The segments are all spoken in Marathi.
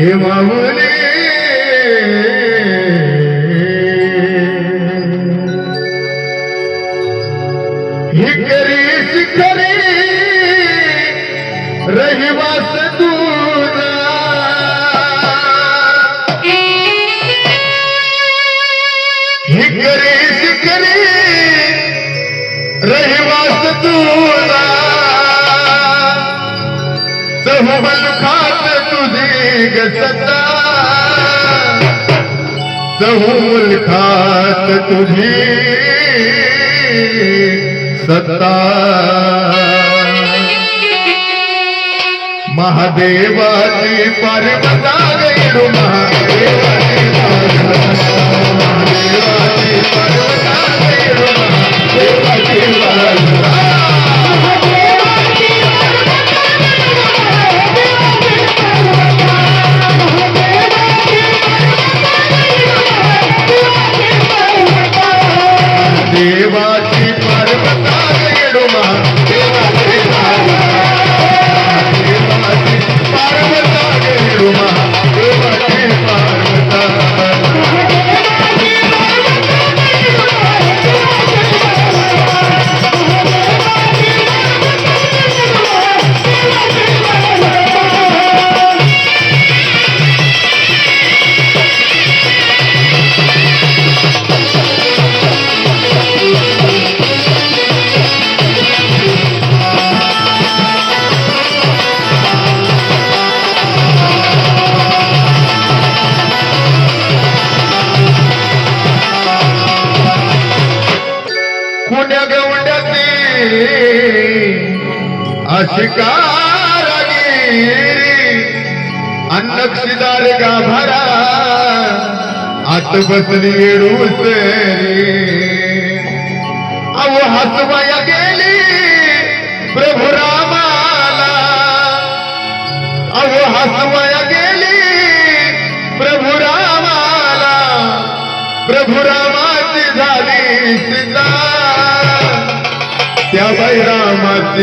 हे माऊली हिकरी शिखरी रहिवास तुझा हिकरी शिखरी रहिवास तुझा चहुबल तुझी गसता चहुबल तुझी सत्ता। महादेवाची पार्वता गैरू महादेवाची पार्वता અધિકારગીરી અન્નક્ષિદાર ગાભરા આતબતની રૂસેરી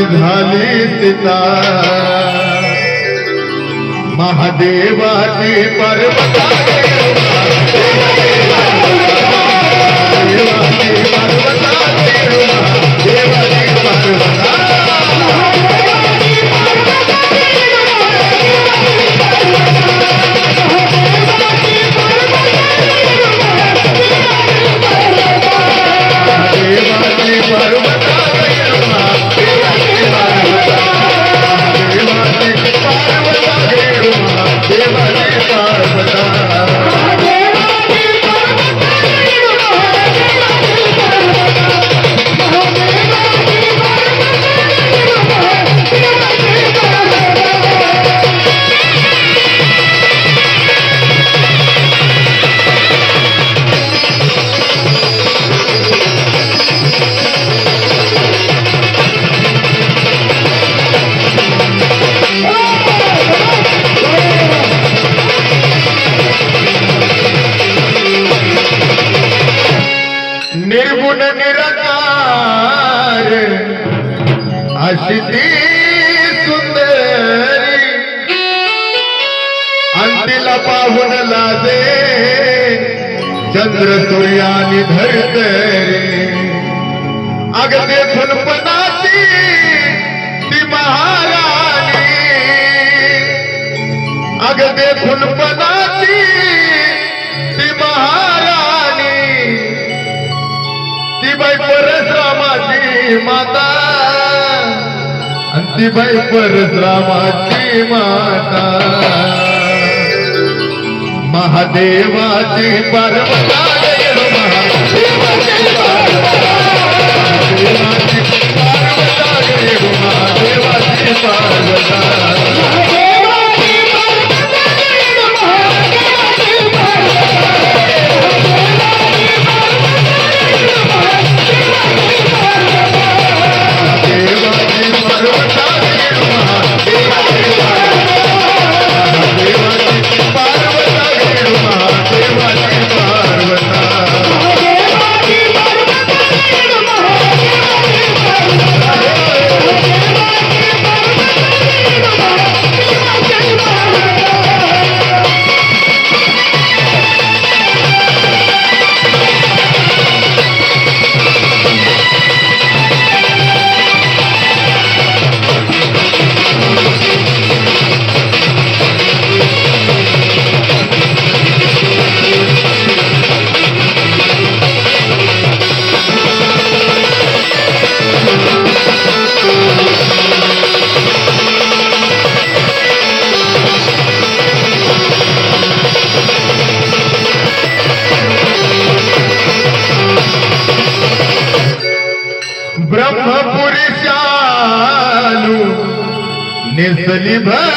झाली सीता महादेवाची पर्वता अशी सुंदरी अंतीला पाहून लाजे चंद्र सूर्यानी धरतरी अग फुलपणाची ती महाराणी. अग फुलपणाची ती महाराणी. ती बाई परशुरामाची माता. आणि ती परशुरामाची माता. महादेवाची पार्वता.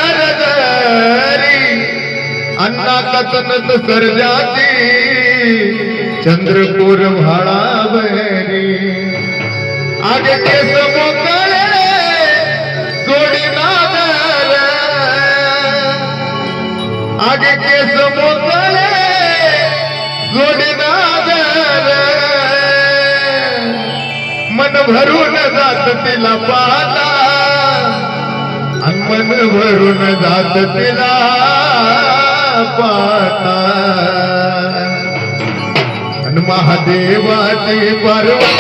नेसली भरदरी अन्ना कथनत सर्जाती चंद्रपूर बहरी आगे के समुद्र जोड़ी नादर आगे केस समुद्र जोड़ी नादर मन भरून जात तिला पाहता. मन भरून जात तिला पाहता. आणि महादेवाची पार्वती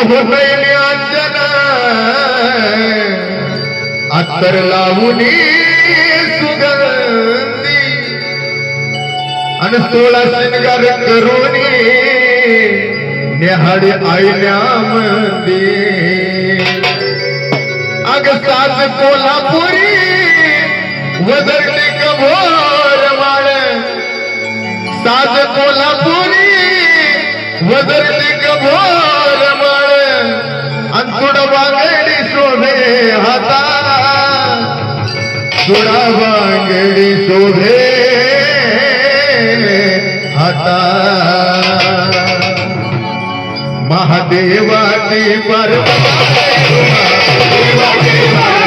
अहो अंजन अत्तर लावूनी सुगंधी आणि सोळा शिंगार करूनी नेहाडी आईल्यामध्ये अग सात कोल्हापुरी वदरली कभोर माळ सात कोल्हापुरी वदरली कभोर સુડવાંગડી શોભે હતા સુડવાંગડી શોભે હતા. મહાદેવાજી પર્વત દેવા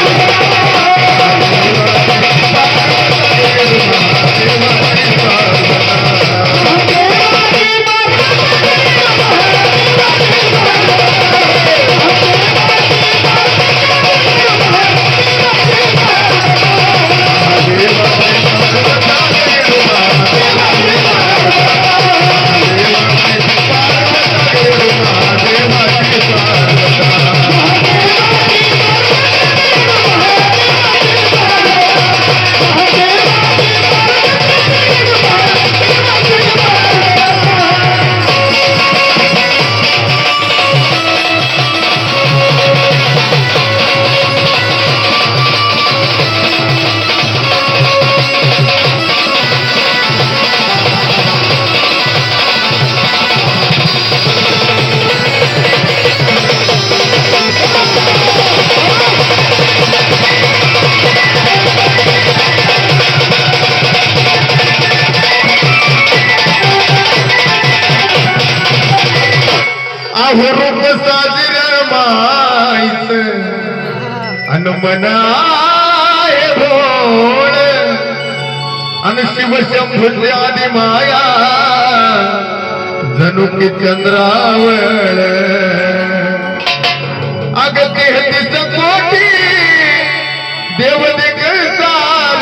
अन शिव शंभूची माया. जणू की चंद्रावळ. अग तेहतीस कोटी देव दिगसार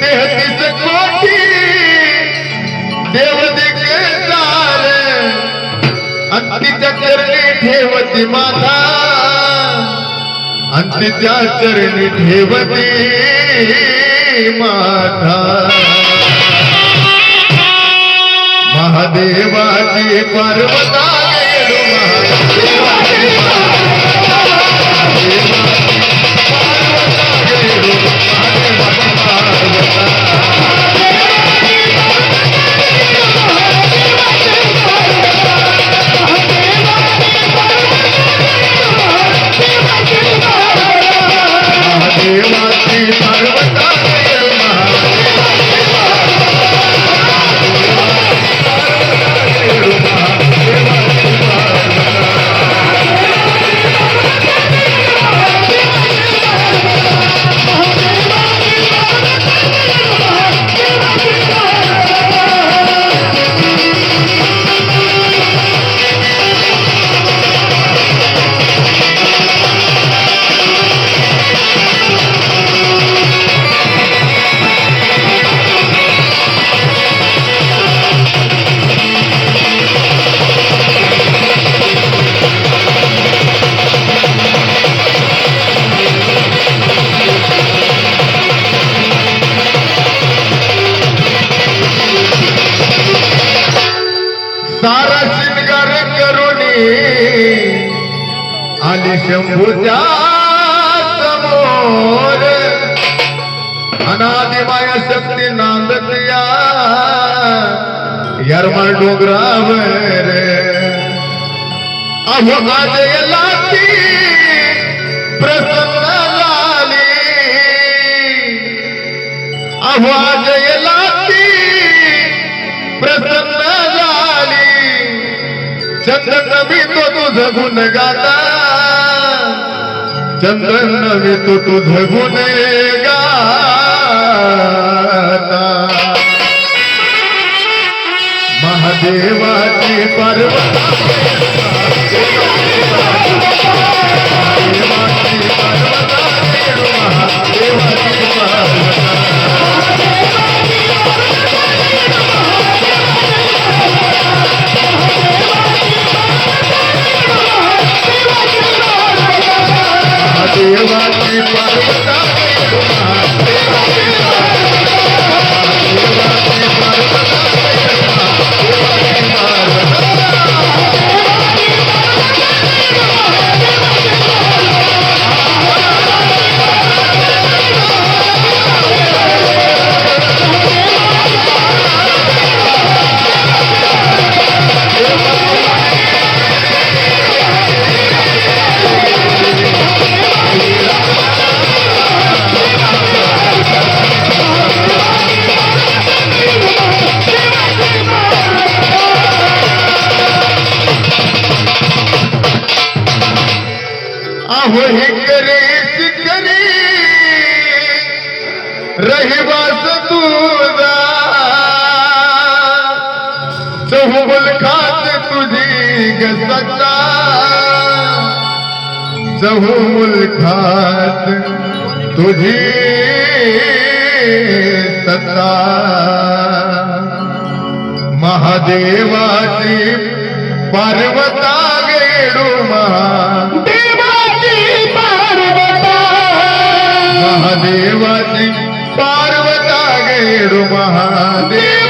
तेहतीस कोटी देव दिगसार अंतीच्या चरणी ठेवती माता. अंतिच्या चरणी ठेवती. माता। महादेवाची पर्वता गेलो महादेवाची अनादि माया शक्ती नांदत या आज लाती, प्रसन्न झाली अहो लाती, प्रसन्न झाली चंद्र नवी तो तुझ गुण गाता। चंदन नवी तो तुझ गुण गाता. महादेवाची पर्वत अहो हिकरे शिकरी रहिवास तुझा. चहुबुल खात तुझी गसता चहुबुल खात तुझी सत्ता महादेवाची पार्वता गेडू मा. বাহাদে